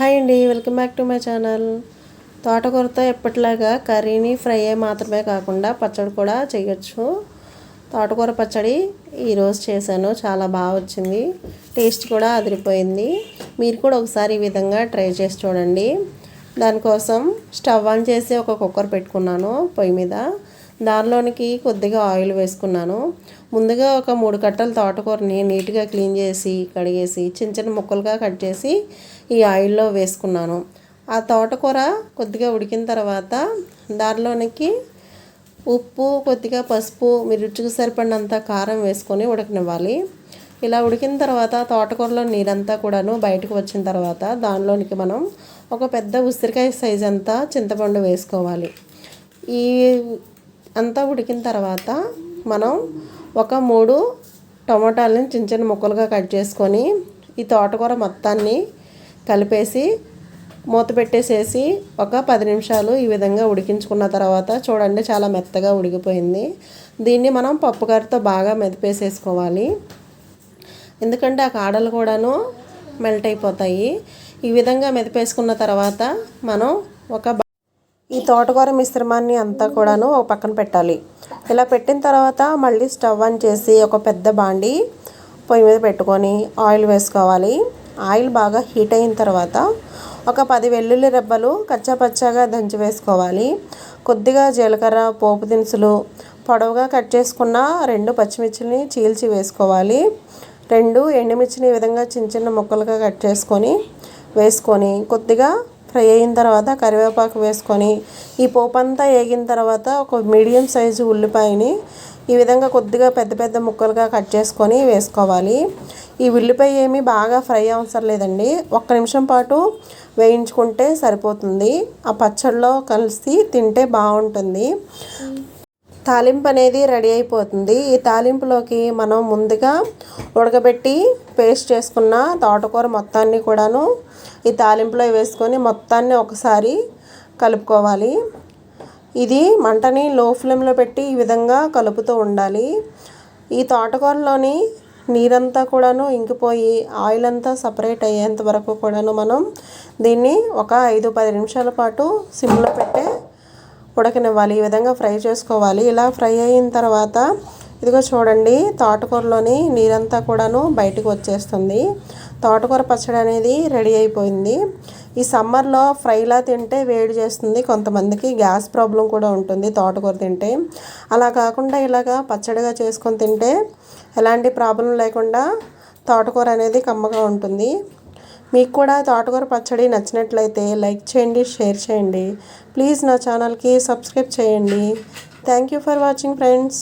Hi అండి welcome back to my channel. తోటకూరతో ఎప్పటిలాగా కర్రీని ఫ్రై మాత్రమే కాకుండా పచ్చడి కూడా చేయొచ్చు. తోటకూర పచ్చడి ఈరోజు చేశాను చాలా బాగా వచ్చింది. టేస్ట్ కూడా అదిరిపోయింది. మీరు కూడా ఒకసారి ఈ విధంగా ట్రై చేసి చూడండి. దానికోసం స్టవ్ ఆన్ చేసి ఒక కుక్కర్ పెట్టుకున్నాను పొయ్యి మీద. దానిలోనికి కొద్దిగా ఆయిల్ వేసుకున్నాను. ముందుగా ఒక మూడు కట్టల తోటకూరని నీట్గా క్లీన్ చేసి కడిగేసి చిన్న చిన్న ముక్కలుగా కట్ చేసి ఈ ఆయిల్లో వేసుకున్నాను. ఆ తోటకూర కొద్దిగా ఉడికిన తర్వాత దానిలోనికి ఉప్పు కొద్దిగా పసుపు మీరు రుచికి సరిపడినంత కారం వేసుకొని ఉడకనివ్వాలి. ఇలా ఉడికిన తర్వాత తోటకూరలో నీరంతా కూడాను బయటకు వచ్చిన తర్వాత దానిలోనికి మనం ఒక పెద్ద ఉసిరికాయ సైజ్ అంతా చింతపండు వేసుకోవాలి. ఈ అంతా ఉడికిన తర్వాత మనం ఒక మూడు టమాటాలని చిన్న చిన్న ముక్కలుగా కట్ చేసుకొని ఈ తోటకూర మొత్తాన్ని కలిపేసి మూత పెట్టేసేసి ఒక పది నిమిషాలు ఈ విధంగా ఉడికించుకున్న తర్వాత చూడండి చాలా మెత్తగా ఉడికిపోయింది. దీన్ని మనం పప్పుకరితో బాగా మెదిపేసేసుకోవాలి. ఎందుకంటే ఆ కాడలు కూడాను మెల్ట్ అయిపోతాయి. ఈ విధంగా మెదిపేసుకున్న తర్వాత మనం ఒక ఈ తోటకూర మిశ్రమాన్ని అంతా కూడాను ఒక పక్కన పెట్టాలి. ఇలా పెట్టిన తర్వాత మళ్ళీ స్టవ్ ఆన్ చేసి ఒక పెద్ద బాండి పొయ్యి మీద పెట్టుకొని ఆయిల్ వేసుకోవాలి. ఆయిల్ బాగా హీట్ అయిన తర్వాత ఒక పది వెల్లుల్లి రెబ్బలు కచ్చాపచ్చాగా దంచి వేసుకోవాలి. కొద్దిగా జీలకర్ర పోపు దినుసులు పొడవుగా కట్ చేసుకున్న రెండు పచ్చిమిర్చిని చీల్చి వేసుకోవాలి. రెండు ఎండుమిర్చిని ఈ విధంగా చిన్న చిన్న ముక్కలుగా కట్ చేసుకొని వేసుకొని కొద్దిగా ఫ్రై అయిన తర్వాత కరివేపాకు వేసుకొని ఈ పోపు అంతా వేగిన తర్వాత ఒక మీడియం సైజు ఉల్లిపాయని ఈ విధంగా కొద్దిగా పెద్ద పెద్ద ముక్కలుగా కట్ చేసుకొని వేసుకోవాలి. ఈ ఉల్లిపాయ ఏమి బాగా ఫ్రై అవసరం లేదండి. ఒక్క నిమిషం పాటు వేయించుకుంటే సరిపోతుంది. ఆ పచ్చడిలో కలిసి తింటే బాగుంటుంది. తాలింపు అనేది రెడీ అయిపోతుంది. ఈ తాలింపులోకి మనం ముందుగా ఉడకబెట్టి పేస్ట్ చేసుకున్న తోటకూర మొత్తాన్ని కూడాను ఈ తాలింపులో వేసుకొని మొత్తాన్ని ఒకసారి కలుపుకోవాలి. ఇది మంటని లో ఫ్లేమ్లో పెట్టి ఈ విధంగా కలుపుతూ ఉండాలి. ఈ తోటకూరలోని నీరంతా కూడాను ఇంకిపోయి ఆయిల్ అంతా సపరేట్ అయ్యేంత వరకు కూడాను మనం దీన్ని ఒక ఐదు పది నిమిషాల పాటు సిమ్లో పెట్టే ఉడకనివ్వాలి. ఈ విధంగా ఫ్రై చేసుకోవాలి. ఇలా ఫ్రై అయిన తర్వాత ఇదిగో చూడండి తోటకూరలోని నీరంతా కూడాను బయటకు వచ్చేస్తుంది. తోటకూర పచ్చడి అనేది రెడీ అయిపోయింది. ఈ సమ్మర్లో ఫ్రైలా తింటే వేడి చేస్తుంది. కొంతమందికి గ్యాస్ ప్రాబ్లం కూడా ఉంటుంది తోటకూర తింటే. అలా కాకుండా ఇలాగా పచ్చడిగా చేసుకొని తింటే ఎలాంటి ప్రాబ్లం లేకుండా తోటకూర అనేది కమ్మగా ఉంటుంది. మీకు కూడా తోటకూర పచ్చడి నచ్చినట్లయితే లైక్ చేయండి షేర్ చేయండి. ప్లీజ్ నా ఛానల్కి సబ్స్క్రైబ్ చేయండి. Thank you for watching friends.